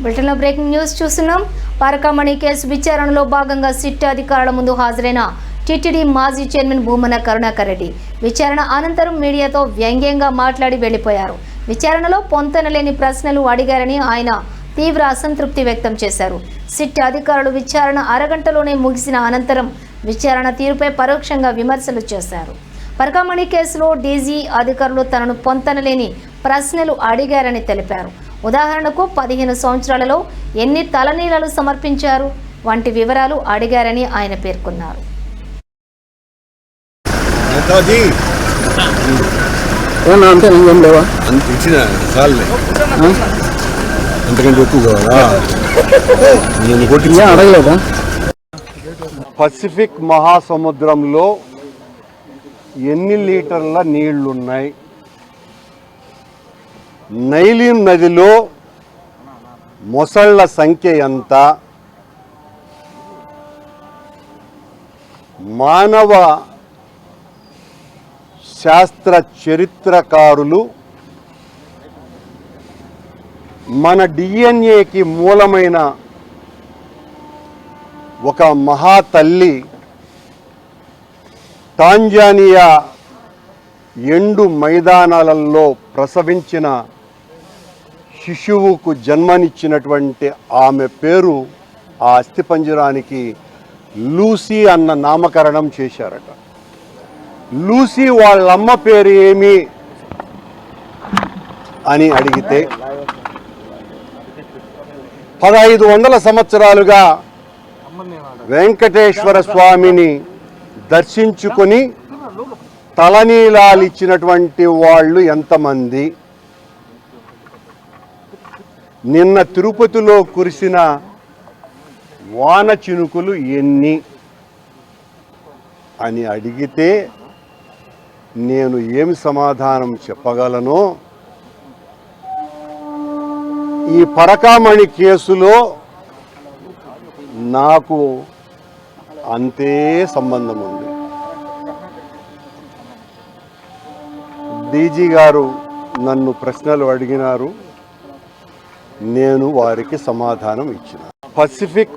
బ్రిటన్లో breaking news చూస్తున్నాం. Parakamani case విచారణలో భాగంగా సిట్ అధికారుల ముందు హాజరైన టిటిడి మాజీ చైర్మన్ భూమన కరుణాకర్ రెడ్డి. విచారణ అనంతరం మీడియాతో వ్యంగ్యంగా మాట్లాడి వెళ్ళిపోయారు విచారణలో పొంతనలేని ప్రశ్నలు అడిగారని ఆయన తీవ్ర అసంతృప్తి వ్యక్తం చేశారు. సిట్ అధికారులు విచారణ అరగంటలోనే ముగిసిన అనంతరం విచారణ తీరుపై పరోక్షంగా విమర్శలు చేశారు. పరకామణి కేసులో డీజీ అధికారులు తనను పొంతనలేని ప్రశ్నలు అడిగారని తెలిపారు. ఉదాహరణకు పదిహేను సంవత్సరాలలో ఎన్ని తలనీలాలు సమర్పించారు? వంటి వివరాలు అడిగారని ఆయన పేర్కొన్నారు. పసిఫిక్ మహాసముద్రంలో ఎన్ని లీటర్ల నీళ్ళున్నాయి? నైలిన్ నదిలో మొసళ్ళ సంఖ్య ఎంత? మానవ శాస్త్ర చరిత్రకారులు మన డిఎన్ఏకి మూలమైన ఒక మహాతల్లి టాంజానియా ఎండు మైదానాలలో ప్రసవించిన శిశువుకు జన్మనిచ్చినటువంటి ఆమె పేరు ఆ అస్థిపంజరానికి లూసీ అన్న నామకరణం చేశారట. లూసీ వాళ్ళమ్మ పేరు ఏమి అని అడిగితే పదహైదు వందల సంవత్సరాలుగా వెంకటేశ్వర స్వామిని దర్శించుకొని తలనీలాలిచ్చినటువంటి వాళ్ళు ఎంతమంది? నిన్న తిరుపతిలో కురిసిన వాన చినుకులు ఎన్ని అని అడిగితే నేను ఏమి సమాధానం చెప్పగలను? ఈ పరకామణి కేసులో నాకు అంతే సంబంధం ఉంది. డీజీ గారు నన్ను ప్రశ్నలు అడిగినారు. నేను వారికి సమాధానం ఇచ్చిన. పసిఫిక్